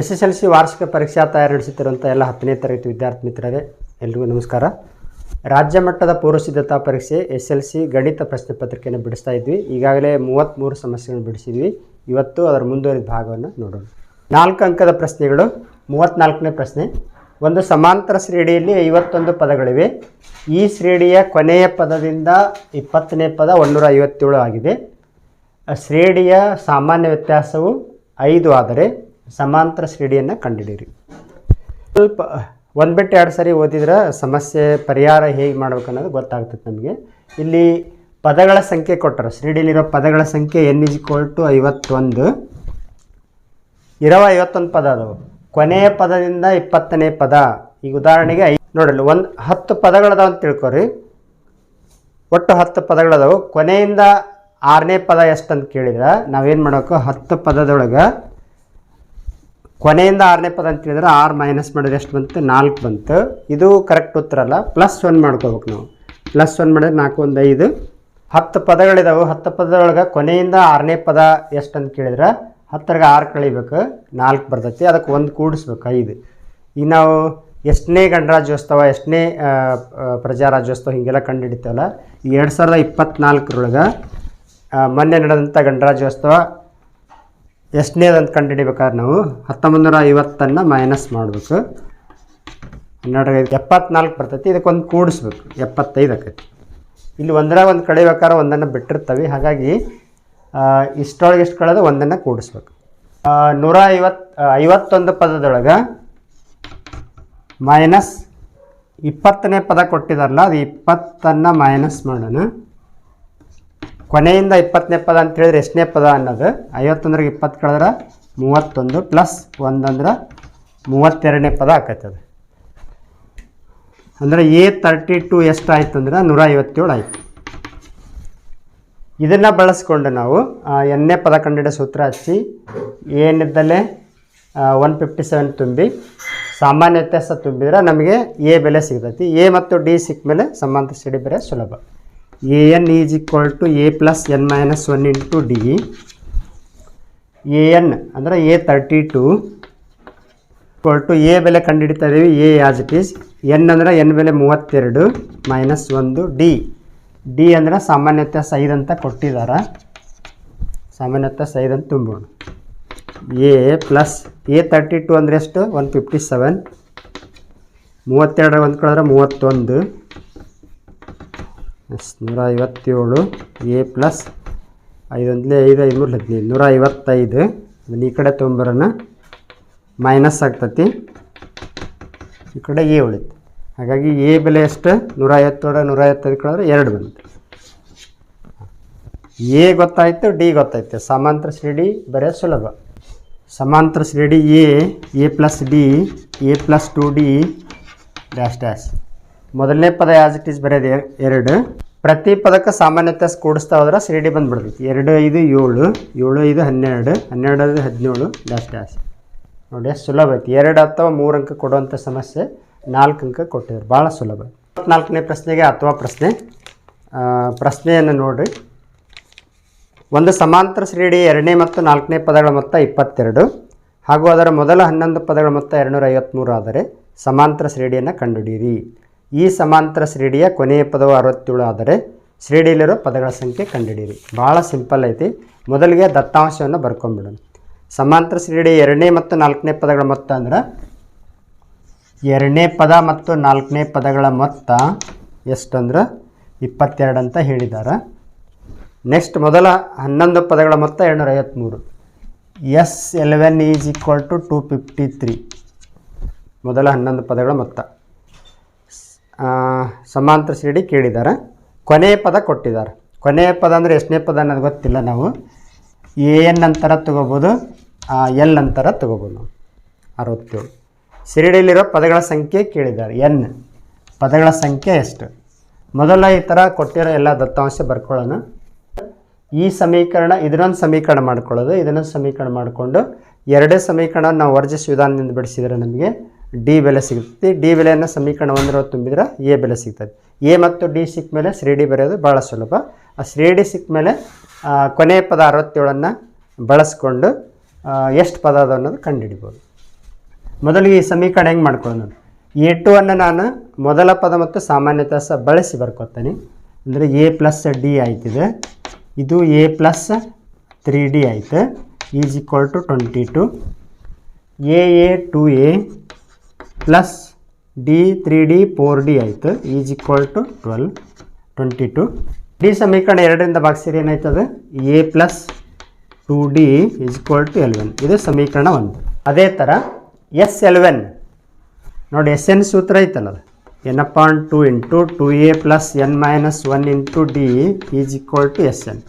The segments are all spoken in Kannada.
ಎಸ್ ಎಸ್ ಎಲ್ ಸಿ ವಾರ್ಷಿಕ ಪರೀಕ್ಷಾ ತಯಾರಿ ನಡೆಸುತ್ತಿರುವಂಥ ಎಲ್ಲ ಹತ್ತನೇ ತರಗತಿ ವಿದ್ಯಾರ್ಥಿ ಮಿತ್ರರೇ, ಎಲ್ರಿಗೂ ನಮಸ್ಕಾರ. ರಾಜ್ಯ ಮಟ್ಟದ ಪೂರ್ವ ಸಿದ್ಧತಾ ಪರೀಕ್ಷೆ ಎಸ್ ಎಲ್ ಸಿ ಗಣಿತ ಪ್ರಶ್ನೆ ಪತ್ರಿಕೆಯನ್ನು ಬಿಡಿಸ್ತಾ ಇದ್ವಿ. ಈಗಾಗಲೇ ಮೂವತ್ತ್ಮೂರು ಸಮಸ್ಯೆಗಳನ್ನು ಬಿಡಿಸಿದ್ವಿ. ಇವತ್ತು ಅದರ ಮುಂದುವರಿದ ಭಾಗವನ್ನು ನೋಡೋಣ. ನಾಲ್ಕು ಅಂಕದ ಪ್ರಶ್ನೆಗಳು, ಮೂವತ್ತ್ನಾಲ್ಕನೇ ಪ್ರಶ್ನೆ. ಒಂದು ಸಮಾಂತರ ಶ್ರೇಣಿಯಲ್ಲಿ ಐವತ್ತೊಂದು ಪದಗಳಿವೆ. ಈ ಶ್ರೇಣಿಯ ಕೊನೆಯ ಪದದಿಂದ ಇಪ್ಪತ್ತನೇ ಪದ ಒಂದೂರ ಐವತ್ತೇಳು ಆಗಿದೆ. ಶ್ರೇಣಿಯ ಸಾಮಾನ್ಯ ವ್ಯತ್ಯಾಸವು ಐದು ಆದರೆ ಸಮಾಂತರ ಶ್ರೇಣಿಯನ್ನು ಕಂಡುಹಿಡಿಯಿರಿ ಸ್ವಲ್ಪ, ಒಂದು ಬಿಟ್ಟು ಎರಡು ಸರಿ ಓದಿದ್ರೆ ಸಮಸ್ಯೆ ಪರಿಹಾರ ಹೇಗೆ ಮಾಡ್ಬೇಕು ಅನ್ನೋದು ಗೊತ್ತಾಗ್ತದೆ ನಮಗೆ. ಇಲ್ಲಿ ಪದಗಳ ಸಂಖ್ಯೆ ಕೊಟ್ಟರು. ಶ್ರೇಣಿಯಲ್ಲಿರೋ ಪದಗಳ ಸಂಖ್ಯೆ ಎನ್ ಇಸ್ ಈಕ್ವಲ್ ಟು ಐವತ್ತೊಂದು. ಇರೋ ಐವತ್ತೊಂದು ಪದ ಅದು. ಕೊನೆಯ ಪದದಿಂದ ಇಪ್ಪತ್ತನೇ ಪದ. ಈಗ ಉದಾಹರಣೆಗೆ ಐ ನೋಡಲು, ಒಂದು ಹತ್ತು ಪದಗಳದಾವ ಅಂತ ತಿಳ್ಕೊರಿ. ಒಟ್ಟು ಹತ್ತು ಪದಗಳದಾವು. ಕೊನೆಯಿಂದ ಆರನೇ ಪದ ಎಷ್ಟು ಅಂತ ಕೇಳಿದ್ರೆ ನಾವೇನು ಮಾಡಬೇಕು? ಹತ್ತು ಪದದೊಳಗೆ ಕೊನೆಯಿಂದ ಆರನೇ ಪದ ಅಂತ ಹೇಳಿದ್ರೆ ಆರು ಮೈನಸ್ ಮಾಡಿದ್ರೆ ಎಷ್ಟು ಬಂತು? ನಾಲ್ಕು ಬಂತು. ಇದು ಕರೆಕ್ಟ್ ಉತ್ತರ ಅಲ್ಲ. ಪ್ಲಸ್ ಒನ್ ಮಾಡ್ಕೋಬೇಕು ನಾವು. ಪ್ಲಸ್ ಒನ್ ಮಾಡಿದ್ರೆ ನಾಲ್ಕು, ಒಂದು, ಐದು. ಹತ್ತು ಪದಗಳಿದಾವೆ. ಹತ್ತು ಪದದೊಳಗೆ ಕೊನೆಯಿಂದ ಆರನೇ ಪದ ಎಷ್ಟು ಅಂತ ಕೇಳಿದ್ರೆ ಹತ್ತರಾಗ ಆರು ಕಳಿಬೇಕು. ನಾಲ್ಕು ಬರ್ತೈತಿ. ಅದಕ್ಕೆ ಒಂದು ಕೂಡಿಸ್ಬೇಕು, ಐದು. ಈಗ ನಾವು ಎಷ್ಟನೇ ಗಣರಾಜ್ಯೋತ್ಸವ, ಎಷ್ಟನೇ ಪ್ರಜಾ ರಾಜ್ಯೋತ್ಸವ ಪ್ರಜಾರಾಜ್ಯೋತ್ಸವ ಹೀಗೆಲ್ಲ ಕಂಡು ಹಿಡಿತೇವಲ್ಲ ಎರಡು ಸಾವಿರದ ಇಪ್ಪತ್ತ್ನಾಲ್ಕರೊಳಗೆ ಮೊನ್ನೆ ನಡೆದಂಥ ಗಣರಾಜ್ಯೋತ್ಸವ ಎಷ್ಟನೇದಂತ ಕಂಡುಹಿಡಿಬೇಕಾದ್ರೆ ನಾವು ಹತ್ತೊಂಬತ್ತು ನೂರ ಐವತ್ತನ್ನು ಮೈನಸ್ ಮಾಡಬೇಕು. ಹನ್ನೆರಡು ಐದು ಎಪ್ಪತ್ನಾಲ್ಕು ಬರ್ತೈತಿ ಇದಕ್ಕೊಂದು ಕೂಡಿಸ್ಬೇಕು. ಎಪ್ಪತ್ತೈದು ಆಕೈತಿ. ಇಲ್ಲಿ ಒಂದರ ಒಂದು ಕಳಿಬೇಕಾದ್ರೆ ಒಂದನ್ನು ಬಿಟ್ಟಿರ್ತವೆ. ಹಾಗಾಗಿ ಇಷ್ಟೊಳಗೆ ಇಷ್ಟು ಕಳೆದು ಒಂದನ್ನು ಕೂಡಿಸ್ಬೇಕು. ನೂರ ಐವತ್ತು ಐವತ್ತೊಂದು ಪದದೊಳಗೆ ಮೈನಸ್ ಇಪ್ಪತ್ತನೇ ಪದ ಕೊಟ್ಟಿದಾರಲ್ಲ, ಅದು ಇಪ್ಪತ್ತನ್ನು ಮೈನಸ್ ಮಾಡೋಣ. ಕೊನೆಯಿಂದ ಇಪ್ಪತ್ತನೇ ಪದ ಅಂತ ಹೇಳಿದ್ರೆ ಎಷ್ಟನೇ ಪದ ಅನ್ನೋದು? ಐವತ್ತೊಂದ್ರಿಗೆ ಇಪ್ಪತ್ತು ಕಳೆದ್ರೆ ಮೂವತ್ತೊಂದು ಪ್ಲಸ್ ಒಂದಂದ್ರೆ ಮೂವತ್ತೆರಡನೇ ಪದ ಆಕತ್ತದ. ಅಂದರೆ ಎ ತರ್ಟಿ ಟು ಎಷ್ಟಾಯ್ತು ಅಂದ್ರೆ ನೂರ ಐವತ್ತೇಳು ಆಯಿತು. ಇದನ್ನು ಬಳಸ್ಕೊಂಡು ನಾವು ಎನ್ನೇ ಪದ ಕಂಡಿಡೋ ಸೂತ್ರ ಹಚ್ಚಿ, ಏನಿದ್ದಲ್ಲೇ? ಒನ್ ಫಿಫ್ಟಿ ಸೆವೆನ್ ತುಂಬಿ, ಸಾಮಾನ್ಯ ವ್ಯತ್ಯಾಸ ತುಂಬಿದ್ರೆ ನಮಗೆ ಎ ಬೆಲೆ ಸಿಗ್ತೈತಿ. ಎ ಮತ್ತು ಡಿ ಸಿಕ್ಕ ಮೇಲೆ ಸಮಾಂತರ ಸಿಡಿ ಬೆಲೆ ಸುಲಭ. A n is equal to a plus n minus one into d a n ಅಂದರೆ a thirty two equal to a ಬೆಲೆ ಕಂಡುಹಿಡಿತಾ ಇದ್ದೀವಿ. A as it is n ಅಂದರೆ ಎನ್ ಬೆಲೆ ಮೂವತ್ತೆರಡು ಮೈನಸ್ ಒಂದು ಡಿ ಡಿ ಅಂದರೆ ಸಾಮಾನ್ಯತೆ ಸೈದ್ ಅಂತ ಕೊಟ್ಟಿದ್ದಾರೆ. ಸಾಮಾನ್ಯತೆ ಸೈದ್ ಅಂತ ತುಂಬೋಣ a plus a thirty two ಅಂದರೆ ಎಷ್ಟು? ಒನ್ ಫಿಫ್ಟಿ ಸೆವೆನ್ ಮೂವತ್ತೆರಡರ ಒಂದು ಕಳೆದ್ರೆ ಮೂವತ್ತೊಂದು. ಎಸ್ ನೂರ ಐವತ್ತೇಳು ಎ ಪ್ಲಸ್ ಐದೊಂದಲೇ ಐದು ಐದುನೂರ ಹದಿನೈದು. ನೂರ ಐವತ್ತೈದು ಅದನ್ನ ಈ ಕಡೆ ತೊಗೊಂಬರೋಣ. ಮೈನಸ್ ಆಗ್ತತಿ. ಈ ಕಡೆ ಎ ಉಳಿತು. ಹಾಗಾಗಿ ಎ ಬೆಲೆ ಎಷ್ಟು? ನೂರ ಐವತ್ತೇಳು ನೂರ ಐವತ್ತೈದು ಕಳೆದ್ರೆ ಎರಡು ಬಂತು. ಎ ಗೊತ್ತಾಯಿತು, ಡಿ ಗೊತ್ತಾಯ್ತು. ಸಮಾಂತರ ಶ್ರೇಣಿ ಬರೀ ಸುಲಭ. ಸಮಾಂತರ ಶ್ರೇಣಿ a a plus d, a plus two d, dash dash. ಮೊದಲನೇ ಪದ ಆಸ್ ಇಟ್ ಈಸ್ ಬರೆಯೋದು ಎರ್- ಎರಡು. ಪ್ರತಿ ಪದಕ್ಕೆ ಸಾಮಾನ್ಯತೆ ಕೂಡಿಸ್ತಾ ಹೋದ್ರೆ ಶ್ರೀಡಿ ಬಂದು ಬಿಡ್ತೈತಿ ಎರಡು, ಐದು, ಏಳು. ಏಳು, ಐದು, ಹನ್ನೆರಡು. ಹನ್ನೆರಡು, ಐದು, ಹದಿನೇಳು. ಡ್ಯಾಶ್ ಡ್ಯಾಶ್ ನೋಡಿ ಸುಲಭ ಐತಿ. ಎರಡು ಅಥವಾ ಮೂರು ಅಂಕ ಕೊಡುವಂಥ ಸಮಸ್ಯೆ ನಾಲ್ಕು ಅಂಕ ಕೊಟ್ಟಿದ್ರು. ಭಾಳ ಸುಲಭ. ನಾಲ್ಕನೇ ಪ್ರಶ್ನೆಗೆ ಅಥವಾ ಪ್ರಶ್ನೆ ಪ್ರಶ್ನೆಯನ್ನು ನೋಡಿರಿ. ಒಂದು ಸಮಾಂತರ ಶ್ರೇಣಿ ಎರಡನೇ ಮತ್ತು ನಾಲ್ಕನೇ ಪದಗಳ ಮೊತ್ತ ಇಪ್ಪತ್ತೆರಡು. ಹಾಗೂ ಅದರ ಮೊದಲ ಹನ್ನೊಂದು ಪದಗಳ ಮೊತ್ತ ಎರಡುನೂರ ಐವತ್ತ್ಮೂರು ಆದರೆ ಸಮಾಂತರ ಶ್ರೇಣಿಯನ್ನು ಕಂಡುಹಿಡಿಯಿರಿ. ಈ ಸಮಾಂತರ ಶ್ರೇಣಿಯ ಕೊನೆಯ ಪದವು ಅರವತ್ತೇಳು ಆದರೆ ಶ್ರೇಣಿಯಲ್ಲಿರೋ ಪದಗಳ ಸಂಖ್ಯೆ ಕಂಡುಹಿಡಿಯಿರಿ. ಭಾಳ ಸಿಂಪಲ್ ಐತಿ. ಮೊದಲಿಗೆ ದತ್ತಾಂಶವನ್ನು ಬರ್ಕೊಂಬಿಡೋಣ. ಸಮಾಂತರ ಶ್ರೇಣಿ ಎರಡನೇ ಮತ್ತು ನಾಲ್ಕನೇ ಪದಗಳ ಮೊತ್ತ ಅಂದ್ರೆ ಎರಡನೇ ಪದ ಮತ್ತು ನಾಲ್ಕನೇ ಪದಗಳ ಮೊತ್ತ ಎಷ್ಟಂದ್ರೆ? ಇಪ್ಪತ್ತೆರಡು ಅಂತ ಹೇಳಿದ್ದಾರೆ ನೆಕ್ಸ್ಟ್ ಮೊದಲ ಹನ್ನೊಂದು ಪದಗಳ ಮೊತ್ತ ಎರಡುನೂರ ಐವತ್ತ್ಮೂರು s eleven is equal to two fifty three ಮೊದಲ ಹನ್ನೊಂದು ಪದಗಳ ಮೊತ್ತ. ಸಮಾಂತರ ಶ್ರೇಣಿ ಕೇಳಿದ್ದಾರೆ. ಕೊನೆಯ ಪದ ಕೊಟ್ಟಿದ್ದಾರೆ. ಕೊನೆಯ ಪದ ಅಂದರೆ ಎಷ್ಟನೇ ಪದ ಅನ್ನೋದು ಗೊತ್ತಿಲ್ಲ ನಾವು. ಎನ್ ನಂತರ ತಗೋಬೋದು ಎಲ್ ನಂತರ ತಗೋಬೋದು ನಾವು. ಅರವತ್ತೇಳು. ಶ್ರೇಣಿಯಲ್ಲಿರೋ ಪದಗಳ ಸಂಖ್ಯೆ ಕೇಳಿದ್ದಾರೆ. ಎನ್. ಪದಗಳ ಸಂಖ್ಯೆ ಎಷ್ಟು? ಮೊದಲ ಈ ಥರ ಕೊಟ್ಟಿರೋ ಎಲ್ಲ ದತ್ತಾಂಶ ಬರ್ಕೊಳ್ಳೋಣ. ಈ ಸಮೀಕರಣ, ಇದನ್ನೊಂದು ಸಮೀಕರಣ ಮಾಡ್ಕೊಳ್ಳೋದು. ಇದನ್ನೊಂದು ಸಮೀಕರಣ ಮಾಡಿಕೊಂಡು ಎರಡೇ ಸಮೀಕರಣ ನಾವು ವರ್ಜಿಸ್ ವಿಧಾನದಿಂದ ಬಿಡಿಸಿದರೆ ನಮಗೆ ಡಿ ಬೆಲೆ ಸಿಗುತ್ತೆ. ಡಿ ಬೆಲೆಯನ್ನು ಸಮೀಕರಣ ಒಂದರ ತುಂಬಿದ್ರೆ ಎ ಬೆಲೆ ಸಿಗ್ತದೆ. ಎ ಮತ್ತು ಡಿ ಸಿಕ್ಕ ಮೇಲೆ ಡಿ ಬರೆಯೋದು ಭಾಳ ಸುಲಭ. ಆ ಶ್ರೇಣಿ ಸಿಕ್ಕ ಮೇಲೆ ಕೊನೆಯ ಪದ ಅರವತ್ತೇಳನ್ನು ಬಳಸ್ಕೊಂಡು ಎಷ್ಟು ಪದ ಅದು ಅನ್ನೋದು ಕಂಡುಹಿಡಿಬೋದು. ಮೊದಲಿಗೆ ಈ ಸಮೀಕರಣ ಹೆಂಗೆ ಮಾಡ್ಕೊಳ್ಳೋಣ ಎ ಟು ಅನ್ನು ನಾನು ಮೊದಲ ಪದ ಮತ್ತು ಸಾಮಾನ್ಯತೆ ಸಹ ಬಳಸಿ ಬರ್ಕೊತೀನಿ. ಅಂದರೆ ಎ ಪ್ಲಸ್ ಡಿ ಆಯ್ತಿದೆ. ಇದು ಎ ಪ್ಲಸ್ ತ್ರೀ ಡಿ ಆಯಿತು. Is equal to twenty two a a two a plus d three d four d ಆಯಿತು is equal to twelve twenty two d ಸಮೀಕರಣ ಎರಡರಿಂದ ಭಾಗಿಸಿದ್ರೆ ಏನಾಯ್ತದೆ? A plus two d is equal to eleven ಇದು ಸಮೀಕರಣ ಒಂದು. ಅದೇ ಥರ ಎಸ್ ಎಲ್ವೆನ್ ನೋಡಿ ಎಸ್ ಎನ್ ಸೂತ್ರ ಐತಲ್ಲ ಅದು. N upon two into two a plus n minus one into d is equal to s n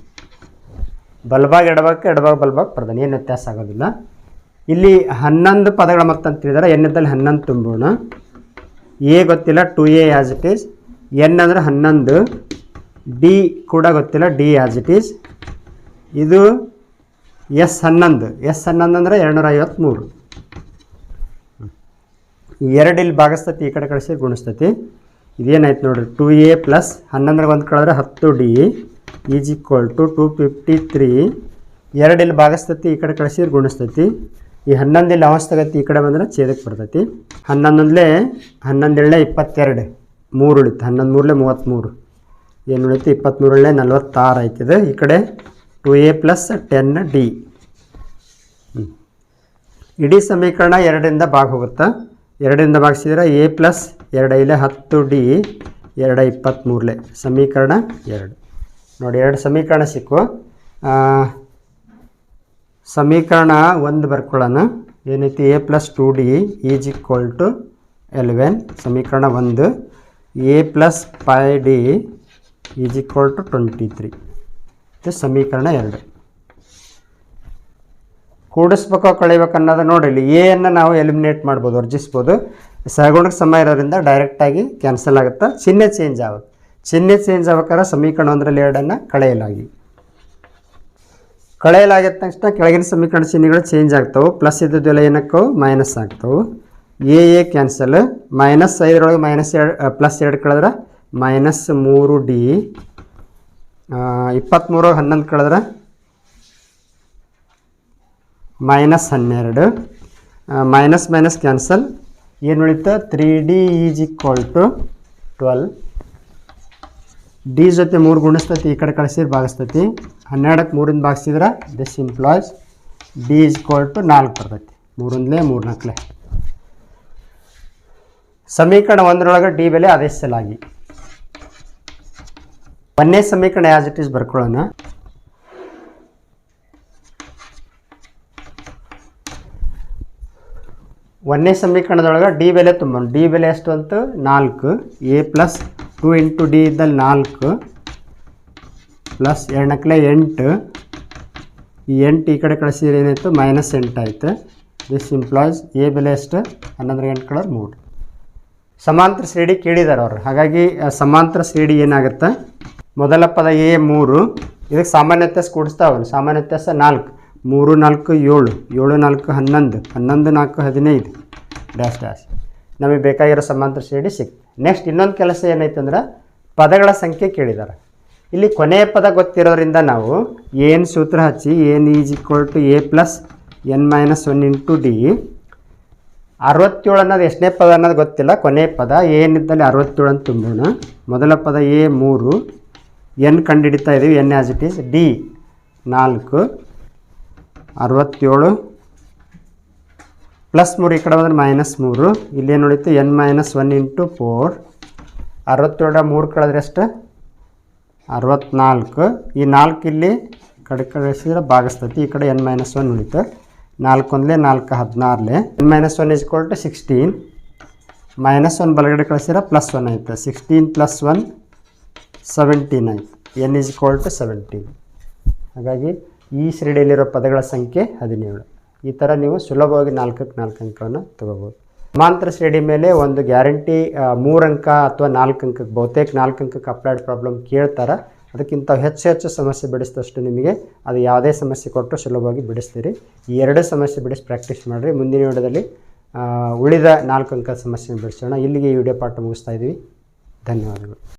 ಬಲ್ಬಾಗ್ ಎಡಬಾಗ ಎಡಬಾಗ ಬಲ್ಬಾಗ್ ಪ್ರಧಾನ ಏನು ವ್ಯತ್ಯಾಸ ಆಗೋದಿಲ್ಲ. ಇಲ್ಲಿ ಹನ್ನೊಂದು ಪದಗಳ ಮೊತ್ತ ಅಂತ ಎನ್ ಇದ್ದಲ್ಲಿ ಹನ್ನೊಂದು ತುಂಬೋಣ ಎ ಗೊತ್ತಿಲ್ಲ, two a as it is n ಅಂದರೆ ಹನ್ನೊಂದು. ಡಿ ಕೂಡ ಗೊತ್ತಿಲ್ಲ, ಡಿ ಆ್ಯಸ್ ಇಟ್ ಈಸ್ ಇದು ಎಸ್ ಹನ್ನೊಂದು. ಎಸ್ ಹನ್ನೊಂದು ಅಂದರೆ ಎರಡುನೂರ ಐವತ್ತ್ಮೂರು ಎರಡು ಇಲ್ಲಿ ಭಾಗಿಸ್ತತಿ ಈ ಕಡೆ ಕಳಿಸಿ ಗುಣಿಸ್ತತಿ. ಇದೇನಾಯ್ತು ನೋಡಿರಿ, ಟು ಎ ಪ್ಲಸ್ ಹನ್ನೊಂದ್ರಾಗ ಒಂದು ಕಳೆದ್ರೆ ಹತ್ತು d. Is equal to two fifty three. ಎರಡು ಇಲ್ಲಿ ಭಾಗಿಸ್ತತಿ ಈ ಕಡೆ ಕಳಿಸಿದ್ರೆ ಗುಣಿಸ್ತತಿ. ಈ ಹನ್ನೊಂದು ಇಲ್ಲಿ ಆಗತ್ತೆ ಈ ಕಡೆ ಬಂದ್ರೆ ಛೇದಕ್ಕೆ ಬರ್ತೈತಿ. ಹನ್ನೊಂದೊಂದಲೇ ಹನ್ನೊಂದೇಳನೇ ಇಪ್ಪತ್ತೆರಡು. ಮೂರು ಉಳಿತು. ಹನ್ನೊಂದು ಮೂರಲೆ ಮೂವತ್ತ್ಮೂರು. ಏನು ಉಳಿತು? ಇಪ್ಪತ್ತ್ಮೂರಲ್ಲೇ ನಲ್ವತ್ತಾರು ಆಯ್ತದೆ. ಈ ಕಡೆ two a plus ten d ಇಡೀ ಸಮೀಕರಣ ಎರಡರಿಂದ ಭಾಗ ಹೋಗುತ್ತೆ? ಎರಡರಿಂದ ಭಾಗಿಸಿದ್ರೆ ಎ ಪ್ಲಸ್ ಎರಡು ಇಲ್ಲೇ ಹತ್ತು ಡಿ ಎರಡು ಇಪ್ಪತ್ತ್ಮೂರಲೆ ಸಮೀಕರಣ ಎರಡು. ನೋಡಿ, ಎರಡು ಸಮೀಕರಣ ಸಿಕ್ಕು. ಸಮೀಕರಣ ಒಂದು ಬರ್ಕೊಳ್ಳೋಣ. ಏನೈತಿ a plus two d is equal to eleven ಸಮೀಕರಣ ಒಂದು. A plus five d is equal to twenty three ಸಮೀಕರಣ ಎರಡು. ಕೂಡಿಸ್ಬೇಕೋ ಕಳಿಬೇಕು ಅನ್ನೋದು ನೋಡಿ ಇಲ್ಲಿ ಅನ್ನು ನಾವು ಎಲಿಮಿನೇಟ್ ಮಾಡ್ಬೋದು, ವರ್ಜಿಸ್ಬೋದು. ಸಹಗುಣಕ್ಕೆ ಸಮ ಇರೋದ್ರಿಂದ ಡೈರೆಕ್ಟಾಗಿ ಕ್ಯಾನ್ಸಲ್ ಆಗುತ್ತೆ? ಚಿಹ್ನೆ ಚೇಂಜ್ ಆಗುತ್ತೆ. ಚಿಹ್ನೆ ಚೇಂಜ್ ಆಗ್ಬೇಕಾದ್ರೆ ಸಮೀಕರಣ ಒಂದರಲ್ಲಿ ಎರಡನ್ನು ಕಳೆಯಲಾಗಿ. ಕಳೆಯಲಾಗಿದ ತಕ್ಷಣ ಕೆಳಗಿನ ಸಮೀಕರಣ ಚಿಹ್ನೆಗಳು ಚೇಂಜ್ ಆಗ್ತವೆ. ಪ್ಲಸ್ ಇದ್ದದ್ದೆಲ್ಲ ಏನಕ್ಕವು ಮೈನಸ್ ಆಗ್ತವೆ. ಎ ಎ ಕ್ಯಾನ್ಸಲ್ ಮೈನಸ್ ಐದರೊಳಗೆ ಮೈನಸ್ ಎರಡು ಪ್ಲಸ್ ಎರಡು ಕಳೆದ್ರೆ ಮೈನಸ್ ಮೂರು ಡಿ ಇಪ್ಪತ್ತ್ಮೂರು ಹನ್ನೊಂದು ಕಳೆದ್ರೆ ಮೈನಸ್ ಹನ್ನೆರಡು. ಮೈನಸ್ ಮೈನಸ್ ಕ್ಯಾನ್ಸಲ್ ಏನು ಉಳಿತ three d is equal to twelve d ಜೊತೆ ಮೂರು ಗುಣಿಸ್ತತಿ, ಈ ಕಡೆ ಕಳಿಸಿದ್ರೆ ಭಾಗಿಸ್ತತಿ. ಹನ್ನೆರಡಕ್ಕೆ ಮೂರಿಂದ ಭಾಗಿಸಿದ್ರೆ this implies d is equal to ನಾಲ್ಕು ಬರ್ತೈತಿ. ಮೂರಿಂದಲೇ ಮೂರು ನಾಲ್ಕಲೇ. ಸಮೀಕರಣ ಒಂದರೊಳಗೆ ಡಿ ಬೆಲೆ ಆದೇಶಿಸಲಾಗಿ ಒಂದೇ ಸಮೀಕರಣ ಯಾಸ್ ಇಟ್ ಈಸ್ ಬರ್ಕೊಳ್ಳೋಣ. ಒಂದನೇ ಸಮೀಕರಣದೊಳಗೆ ಡಿ ಬೆಲೆ ತುಂಬ ಡಿ ಬೆಲೆ ಎಷ್ಟು ಅಂತ ನಾಲ್ಕು. A plus two into d ಇದ್ದಲ್ಲಿ ನಾಲ್ಕು ಪ್ಲಸ್ ಎರಡನಕ್ಲೆ ಎಂಟು. ಈ ಎಂಟು ಈ ಕಡೆ ಕಳಿಸಿದ್ರೆ ಏನಾಯಿತು? ಮೈನಸ್ ಎಂಟು ಆಯಿತು. ದಿಸ್ ಇಂಪ್ಲಾಯ್ಸ್ ಎ ಬೆಲೆ ಎಷ್ಟು? ಹನ್ನೊಂದರ ಎಂಟು ಕಳರ್ ಮೂರು. ಸಮಾಂತರ ಶ್ರೇಣಿ ಕೇಳಿದ್ದಾರೆ ಅವರು. ಹಾಗಾಗಿ ಸಮಾಂತರ ಶ್ರೇಣಿ ಏನಾಗುತ್ತೆ? ಮೊದಲ ಪದ ಎ ಮೂರು. ಇದಕ್ಕೆ ಸಾಮಾನ್ಯ ವ್ಯತ್ಯಾಸ ಕೂಡಿಸ್ತಾವಲ್ಲ ಸಾಮಾನ್ಯ ವ್ಯತ್ಯಾಸ ನಾಲ್ಕು. ಮೂರು ನಾಲ್ಕು ಏಳು. ಏಳು ನಾಲ್ಕು ಹನ್ನೊಂದು. ಹನ್ನೊಂದು ನಾಲ್ಕು ಹದಿನೈದು. ಡ್ಯಾಶ್ ಡ್ಯಾಶ್ ನಮಗೆ ಬೇಕಾಗಿರೋ ಸಮಾಂತರ ಶ್ರೇಣಿ ಸಿಕ್ತು ನೆಕ್ಸ್ಟ್ ಇನ್ನೊಂದು ಕೆಲಸ ಏನೈತೆ ಅಂದ್ರೆ ಪದಗಳ ಸಂಖ್ಯೆ ಕೇಳಿದ್ದಾರೆ. ಇಲ್ಲಿ ಕೊನೆಯ ಪದ ಗೊತ್ತಿರೋದ್ರಿಂದ ನಾವು ಏನು ಸೂತ್ರ ಹಚ್ಚಿ, ಏನು is equal to a plus n minus one into d. ಅರವತ್ತೇಳು ಅನ್ನೋದು ಎಷ್ಟನೇ ಪದ ಅನ್ನೋದು ಗೊತ್ತಿಲ್ಲ. ಕೊನೆಯ ಪದ ಏನಿದ್ದಲ್ಲಿ ಅರವತ್ತೇಳು ಅಂತ ತುಂಬೋಣ. ಮೊದಲ ಪದ ಎ ಮೂರು. ಎನ್ ಕಂಡುಹಿಡಿತಾ ಇದ್ದೀವಿ n as it is d ನಾಲ್ಕು. ಅರವತ್ತೇಳು. ಪ್ಲಸ್ ಮೂರು ಈ ಕಡೆ ಬಂದರೆ ಮೈನಸ್ ಮೂರು. ಇಲ್ಲೇನು ಉಳಿತು n minus one into four ಅರವತ್ತೇಳರ ಮೂರು ಕಳೆದ್ರೆ ಎಷ್ಟು? ಅರವತ್ನಾಲ್ಕು. ಈ ನಾಲ್ಕು ಇಲ್ಲಿ ಕಡೆ ಕಳಿಸಿದ್ರೆ ಭಾಗಿಸ್ತೈತಿ ಈ ಕಡೆ ಎನ್ ಮೈನಸ್ ಒನ್ ಉಳಿತು ನಾಲ್ಕು ಒಂದಲೇ ನಾಲ್ಕು ಹದಿನಾರಲೆ n minus one is equal to sixteen minus one ಬಲಗಡೆ ಕಳಿಸಿದ್ರೆ ಪ್ಲಸ್ ಒನ್ ಆಯಿತು. ಸಿಕ್ಸ್ಟೀನ್ ಪ್ಲಸ್ ಒನ್ ಸೆವೆಂಟೀನ್ ಆಯಿತು. N is equal to seventeen ಹಾಗಾಗಿ ಈ ಶ್ರೇಣಿಯಲ್ಲಿರೋ ಪದಗಳ ಸಂಖ್ಯೆ ಹದಿನೇಳು. ಈ ಥರ ನೀವು ಸುಲಭವಾಗಿ ನಾಲ್ಕಕ್ಕೆ ನಾಲ್ಕು ಅಂಕವನ್ನು ತಗೋಬೋದು. ಸಮಾಂತರ ಶ್ರೇಣಿ ಮೇಲೆ ಒಂದು ಗ್ಯಾರಂಟಿ ಮೂರು ಅಂಕ ಅಥವಾ ನಾಲ್ಕು ಅಂಕಕ್ಕೆ, ಬಹುತೇಕ ನಾಲ್ಕು ಅಂಕಕ್ಕೆ ಅಪ್ಲೈಡ್ ಪ್ರಾಬ್ಲಮ್ ಕೇಳ್ತಾರೆ. ಅದಕ್ಕಿಂತ ಹೆಚ್ಚು ಹೆಚ್ಚು ಸಮಸ್ಯೆ ಬಿಡಿಸಿದಷ್ಟು ನಿಮಗೆ ಅದು ಯಾವುದೇ ಸಮಸ್ಯೆ ಕೊಟ್ಟರು ಸುಲಭವಾಗಿ ಬಿಡಿಸ್ತೀರಿ. ಈ ಎರಡು ಸಮಸ್ಯೆ ಬಿಡಿಸಿ ಪ್ರಾಕ್ಟೀಸ್ ಮಾಡಿರಿ. ಮುಂದಿನ ವಿಡಿಯೋದಲ್ಲಿ ಉಳಿದ ನಾಲ್ಕು ಅಂಕ ಸಮಸ್ಯೆ ಬಿಡಿಸೋಣ. ಇಲ್ಲಿಗೆ ಈ ವಿಡಿಯೋ ಪಾಠ ಮುಗಿಸ್ತಾ ಇದ್ದೀವಿ. ಧನ್ಯವಾದಗಳು.